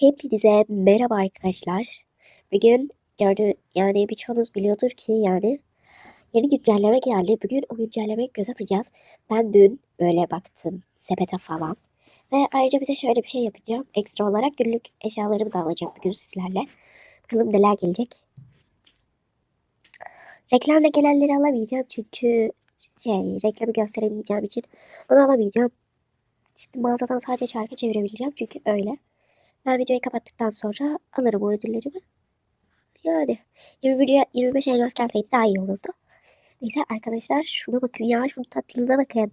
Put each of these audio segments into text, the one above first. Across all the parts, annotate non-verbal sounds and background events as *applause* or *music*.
Hepinize merhaba arkadaşlar. Bugün gördü yani birçoğunuz biliyordur ki yani yeni güncelleme geldi. Bugün o güncellemeye göz atacağız. Ben dün böyle baktım sepete falan. Ve ayrıca bir de şöyle bir şey yapacağım. Ekstra olarak günlük eşyalarımı da alacağım bugün sizlerle. Bakalım neler gelecek. Reklamla gelenleri alamayacağım çünkü şey reklamı gösteremeyeceğim için onu alamayacağım. Şimdi mağazadan sadece çarkı çevirebileceğim çünkü öyle. Ben videoyu kapattıktan sonra alırım o ödüllerimi. Yani 21, 25 elmas gelseydi daha iyi olurdu. Neyse arkadaşlar şuna bakın ya şunun tatlılığına bakın.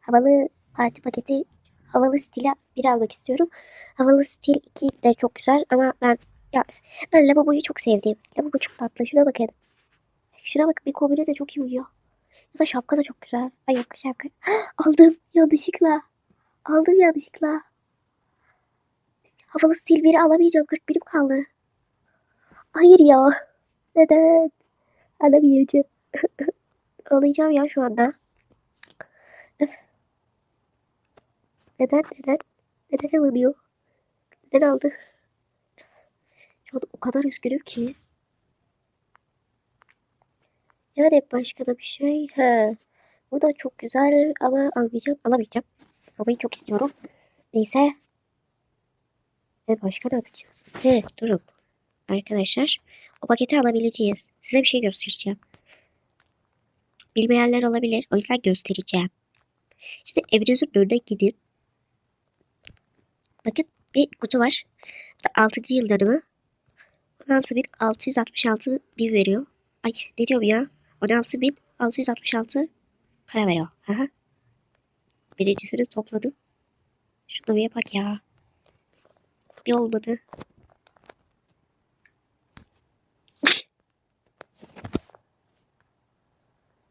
Havalı parti paketi havalı stile bir almak istiyorum. Havalı stil 2 de çok güzel ama ben ya ben lavaboyu çok sevdim. Lavabo çok tatlı. Şuna bakın. Şuna bakın bir kombine de çok iyi uyuyor. Ya da şapka da çok güzel. Ay yok şapka. *gasps* Aldım yanlışlıkla. Aldım yanlışlıkla. Havalı 1'i alamayacağım. 40 birim kaldı. Hayır ya. Neden? Alamayacağım. *laughs* Alacağım ya şu anda. Neden? Neden? Neden alınıyor? Neden aldı? Şu anda o kadar üzgünüm ki. Yani başka da bir şey. He. Bu da çok güzel ama almayacağım. Alamayacağım. Almayı çok istiyorum. Neyse. Ve başka ne yapacağız? He durun. Arkadaşlar o paketi alabileceğiz. Size bir şey göstereceğim. Bilmeyenler olabilir. O yüzden göstereceğim. Şimdi evinizin önüne gidin. Bakın bir kutu var. 6. yıl dönümü. 16.666 bin veriyor. Ay ne diyorum ya? 16.666 para veriyor. Aha. Birincisini topladım. Şuna bir bak ya. Bir olmadı. *laughs*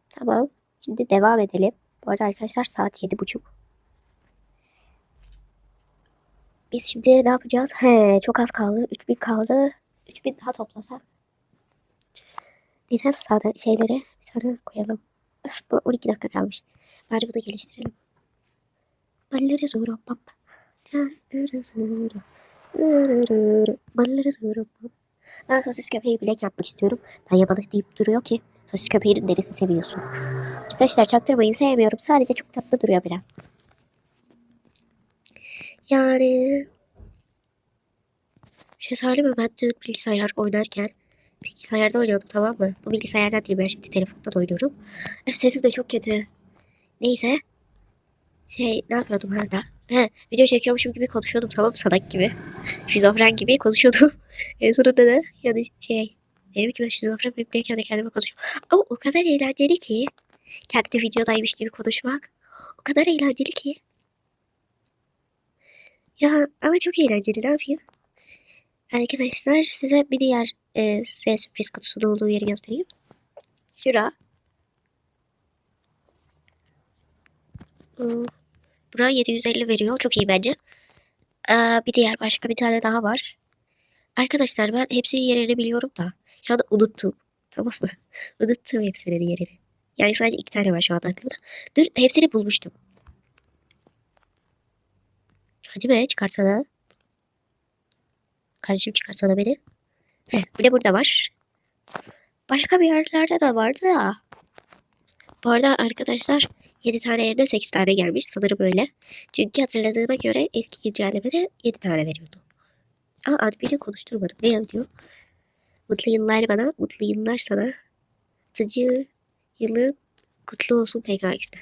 Tamam. Şimdi devam edelim. Bu arada arkadaşlar saat yedi buçuk. Biz şimdi ne yapacağız? He, çok az kaldı. 3000 kaldı. 3000 daha toplasak. Neyse sağda şeyleri bir tane koyalım. Öf, bu 12 dakika kalmış. Bence bunu geliştirelim. Balları zor pap. Balları zor. Balları pap. Ben sosis köpeği bilek yapmak istiyorum. Daya balık deyip duruyor ki sosis köpeğinin neresini seviyorsun. Arkadaşlar çaktırmayın sevmiyorum. Sadece çok tatlı duruyor biraz. Yani şey söyleyeyim mi ben dün bilgisayar oynarken bilgisayarda oynuyordum tamam mı? Bu bilgisayardan değil ben şimdi telefondan oynuyorum. Sesim de çok kötü. Neyse. Şey ne yapıyordum hala? He, video çekiyormuşum gibi konuşuyordum tamam salak gibi. Şizofren gibi konuşuyordum. *laughs* en sonunda da yani şey benim gibi şizofren benim kendi kendime konuşuyorum. Ama o kadar eğlenceli ki kendi videodaymış gibi konuşmak. O kadar eğlenceli ki. Ya ama çok eğlenceli ne yapayım? Arkadaşlar size bir diğer e, size sürpriz kutusunun olduğu yeri göstereyim. Şura. Hmm, Bura 750 veriyor. Çok iyi bence. Aa, bir diğer başka bir tane daha var. Arkadaşlar ben hepsinin yerini biliyorum da. Şu anda unuttum. Tamam mı? *laughs* unuttum hepsinin yerini. Yani sadece iki tane var şu anda aklımda. Dün hepsini bulmuştum. Hadi be çıkarsana. Kardeşim çıkarsana beni. Heh, bir de burada var. Başka bir yerlerde de vardı da. Bu arada arkadaşlar 7 tane yerine 8 tane gelmiş sanırım öyle. Çünkü hatırladığıma göre eski güncellemede 7 tane veriyordu. Aa admini konuşturmadım. Ne yazıyor? Mutlu yıllar bana, mutlu yıllar sana. Tıcı yılı kutlu olsun PKX'de.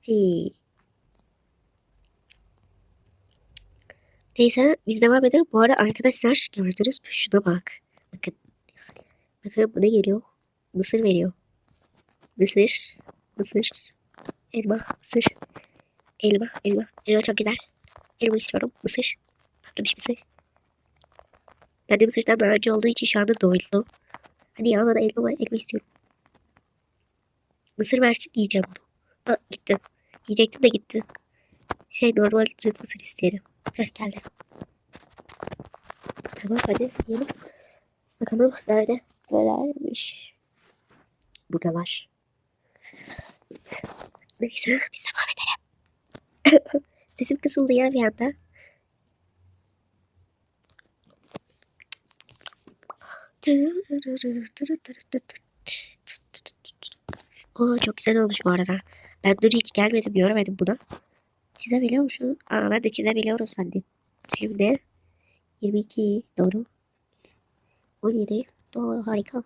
Hey. Neyse biz devam edelim. Bu arada arkadaşlar gördünüz mü? Şuna bak. Bakın. Bakın bu ne geliyor? Mısır veriyor. Mısır. Mısır. Elma. Mısır. Elma. Elma. Elma çok güzel. Elma istiyorum. Mısır. Patlamış mısır. Ben de mısırdan daha önce olduğu için şu anda doydum. Hadi ya bana elma var. Elma istiyorum. Mısır versin yiyeceğim onu. Aa, gitti. Yiyecektim de gitti. Şey normal süt mısır isterim. Heh geldi. Tamam hadi yiyelim. Bakalım nerede? Nelermiş? Buradalar. Neyse *laughs* biz devam edelim. Sesim kısıldı ya bir anda. Oo, çok güzel olmuş bu arada. Ben dün hiç gelmedim, görmedim bunu. Çizebiliyor musun? Aa, ben de çizebiliyorum sandım. Şimdi 22 doğru. 17 doğru harika.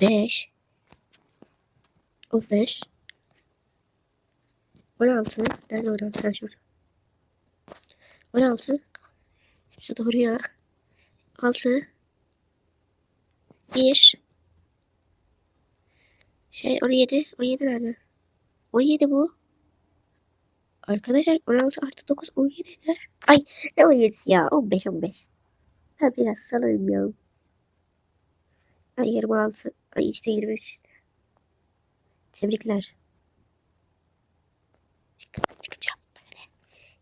5 15 16 Nerede 16? Ha şurada. 16 Şu doğru ya. 6 1 Şey 17 17 nerede? 17 bu. Arkadaşlar 16 artı 9 17 eder. Ay ne 17 ya 15 15. Ben biraz salayım ya. Ay 26. Ay işte 23 işte. Tebrikler.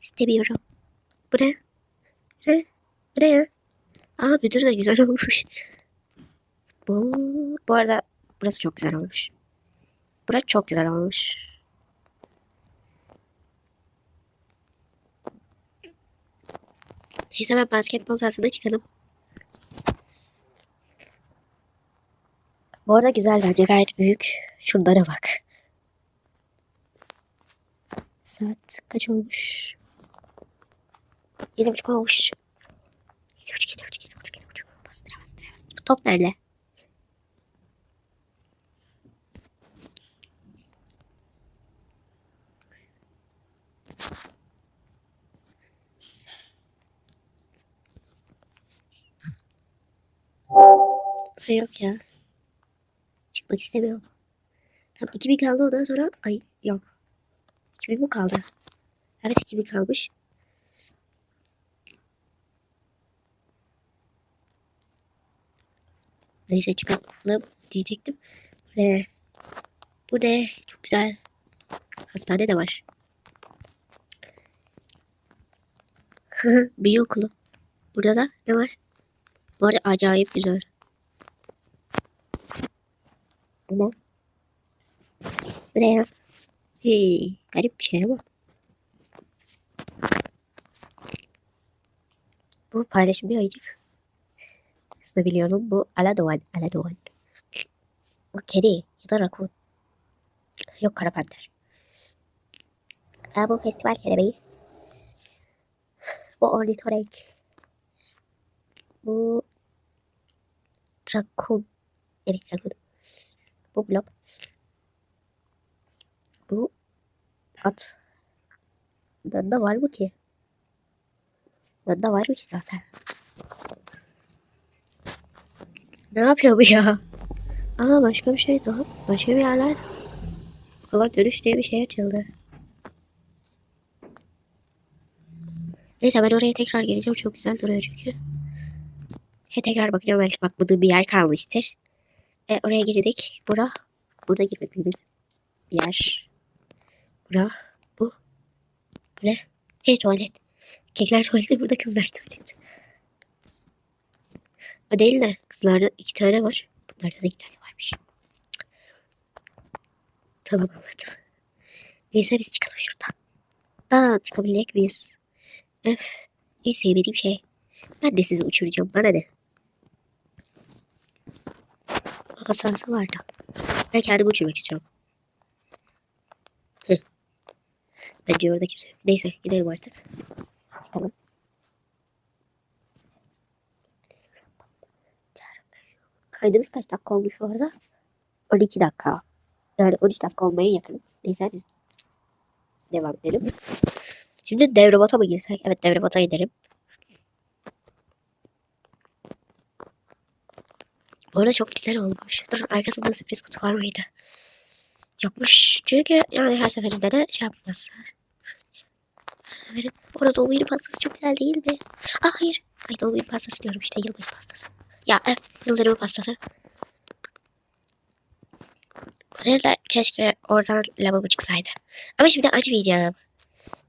İstemiyorum. Bu ne? Bu ne? Bu ne ya? Aa müdür de güzel olmuş. Bu, bu arada burası çok güzel olmuş. Burası çok güzel olmuş. Neyse ben basketbol sahasına çıkalım. Bu arada güzel bence gayet büyük. Şunlara bak. Saat kaç olmuş? Yedi buçuk olmuş. Yedi buçuk, yedi buçuk, yedi buçuk, yedi buçuk. Bastıra, bastıra, bastıra. Top nerede? Yok ya. Çıkmak istemiyorum. Tamam 2000 kaldı ondan sonra ay yok. 2000 mi kaldı? Evet 2000 kalmış. Neyse çıkalım diyecektim. Bu ne? Bu ne? Çok güzel. Hastane de var. *laughs* Biyo okulu. Burada da ne var? Bu arada acayip güzel. Ne? Bu ne ya? Hey, garip bir şey ama. Bu paylaşım bir ayıcık. Aslında biliyorum bu Aladoğan. Aladoğan. Bu kedi ya da rakun. Yok kara panter. Aa, bu festival kelebeği. Bu ornitorenk. Bu rakun. Evet rakun. Bu blob. Bu at. Bende var mı ki? Bende var mı ki zaten? Ne yapıyor bu ya? Aa başka bir şey daha. Başka bir yerler. Okula dönüş diye bir şey açıldı. Neyse ben oraya tekrar geleceğim. Çok güzel duruyor çünkü. He tekrar bakacağım belki bakmadığım bir yer kalmıştır. E, oraya girdik. Bura. Burada girmediğimiz bir yer. Bura. Bu. Bu ne? Hey tuvalet. Kekler tuvaleti burada kızlar tuvaleti. O de kızlarda iki tane var. Bunlarda da iki tane varmış. Tamam anladım. Neyse biz çıkalım şuradan. Daha çıkabilecek miyiz? Öf. En sevmediğim şey. Ben de sizi uçuracağım. Bana ne? Asansör vardı. Ben kendimi uçurmak istiyorum. Hı. Bence orada kimse yok. Neyse gidelim artık. Çıkalım. Kaydımız kaç dakika olmuş bu arada? 12 dakika. Yani 13 dakika olmaya yakın. Neyse biz devam edelim. Şimdi devrobota mı girsek? Evet devrobota gidelim. Bu arada çok güzel olmuş. Dur arkasında sürpriz kutu var mıydı? Yokmuş. Çünkü yani her seferinde de şey yapmazlar. Her seferinde. Günü pastası çok güzel değil mi? Aa hayır. Ay günü pastası diyorum işte yılbaşı pastası. Ya evet yıldönümü pastası. Nerede keşke oradan lavabo çıksaydı. Ama şimdi açmayacağım.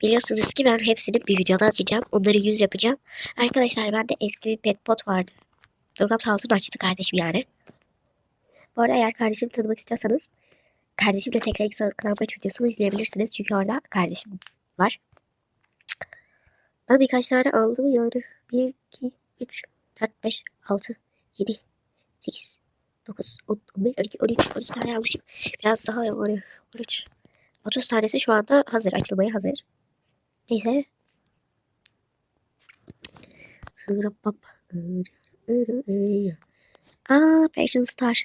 Biliyorsunuz ki ben hepsini bir videoda açacağım. Onları yüz yapacağım. Arkadaşlar bende eski bir pet pot vardı. Durgam sağ olsun açtı kardeşim yani. Bu arada eğer kardeşimi tanımak istiyorsanız kardeşimle tekrar ilk kılavuz videosunu izleyebilirsiniz. Çünkü orada kardeşim var. Ben birkaç tane aldım yani. 1, 2, 3, 4, 5, 6, 7, 8, 9, 10, 11, 12, 13, 13 tane almışım. Biraz daha 13, 13. 30 tanesi şu anda hazır. Açılmaya hazır. Neyse. Aa, Passion Star.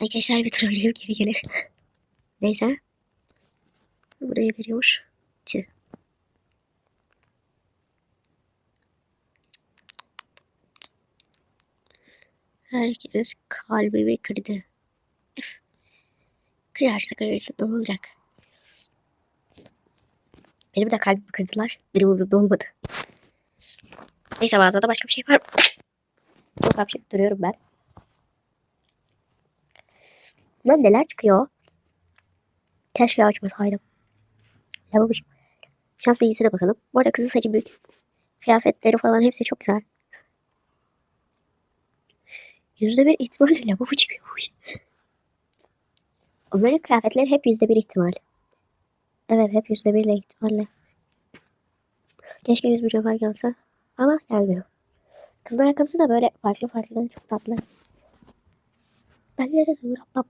Arkadaşlar bir oynayıp geri gelir. *laughs* Neyse. Buraya veriyor. Çı. Herkes kalbimi kırdı. Kırarsa kırarsa ne olacak? Benim de kalbimi kırdılar. Benim umurumda olmadı. Neyse mağazada başka bir şey var? Çok hapşırıp duruyorum ben. Lan neler çıkıyor? Keşke açmasaydım. Lavabo Şans bilgisine bakalım. Bu arada kızın saçı büyük. Kıyafetleri falan hepsi çok güzel. Yüzde bir ihtimalle lavabo çıkıyormuş. Onların kıyafetleri hep yüzde bir ihtimal. Evet hep yüzde birle ihtimalle. Keşke yüz sefer gelse. Ama gelmiyor. Kızın ayakkabısı da böyle farklı farklı çok tatlı. Ben de zırapap.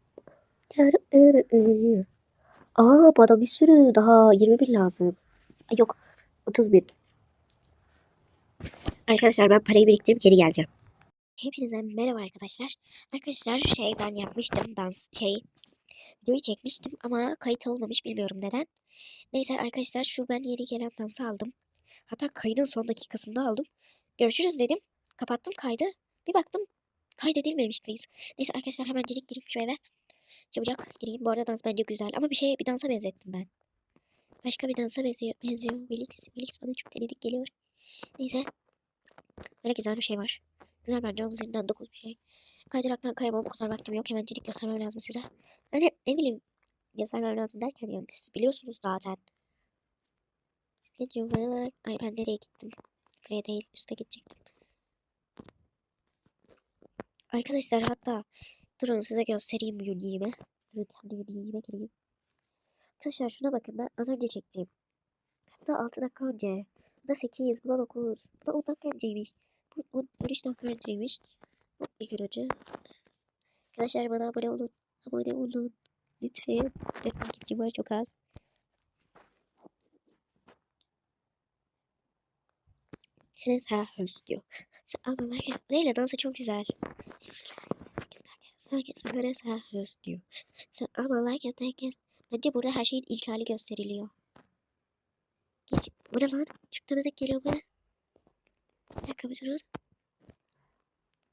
Aa bana bir sürü daha 20 bin lazım. Ay, yok 30 bin. Arkadaşlar ben parayı biriktirip geri geleceğim. Hepinize merhaba arkadaşlar. Arkadaşlar şey ben yapmıştım dans şey videoyu çekmiştim ama kayıt olmamış bilmiyorum neden. Neyse arkadaşlar şu ben yeni gelen dansı aldım. Hatta kaydın son dakikasında aldım. Görüşürüz dedim. Kapattım kaydı. Bir baktım kaydedilmemiş kayıt. Neyse arkadaşlar hemen girip girip şu eve çabucak gireyim. Bu arada dans bence güzel ama bir şeye bir dansa benzettim ben. Başka bir dansa benziyor. benziyor. Felix, Felix bana çok denedik geliyor. Neyse. Böyle güzel bir şey var. Güzel bence onun üzerinden 9 bir şey. Kaydıraktan kayamam o kadar vaktim yok. Hemencilik göstermem lazım size. Hani ne bileyim göstermem lazım derken yani siz biliyorsunuz zaten. Diyorum bana? Ay ben nereye gittim? Buraya değil üste gidecektim. Arkadaşlar hatta durun size göstereyim Uni'mi. Durun kendi Uni'me gireyim. Arkadaşlar şuna bakın ben az önce çektim. Hatta 6 dakika önce. Bu da 8, bu da 9. Bu da 10 dakika önceymiş. Bu 10, 13 dakika önceymiş. Bu bir gün önce. Arkadaşlar bana abone olun. Abone olun. Lütfen. Benim takipçim var çok az. Teresa Hurst diyor. Ama neyle dansı çok güzel. Herkes Teresa Hurst diyor. Like it, herkes. Bence burada her şeyin ilk hali gösteriliyor. Bu ne lan? Çok tanıdık geliyor bana. Bir dakika bir durun.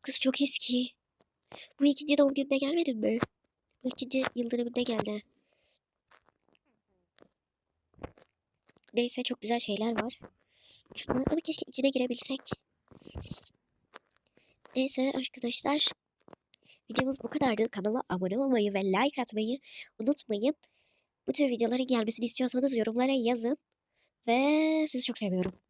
Kız çok eski. Bu ikinci doğum gününe gelmedin mi? Bu ikinci yıldönümünde geldi. Neyse çok güzel şeyler var. Şunlar ama keşke içine girebilsek. Neyse arkadaşlar. Videomuz bu kadardı. Kanala abone olmayı ve like atmayı unutmayın. Bu tür videoların gelmesini istiyorsanız yorumlara yazın. Ve sizi çok seviyorum.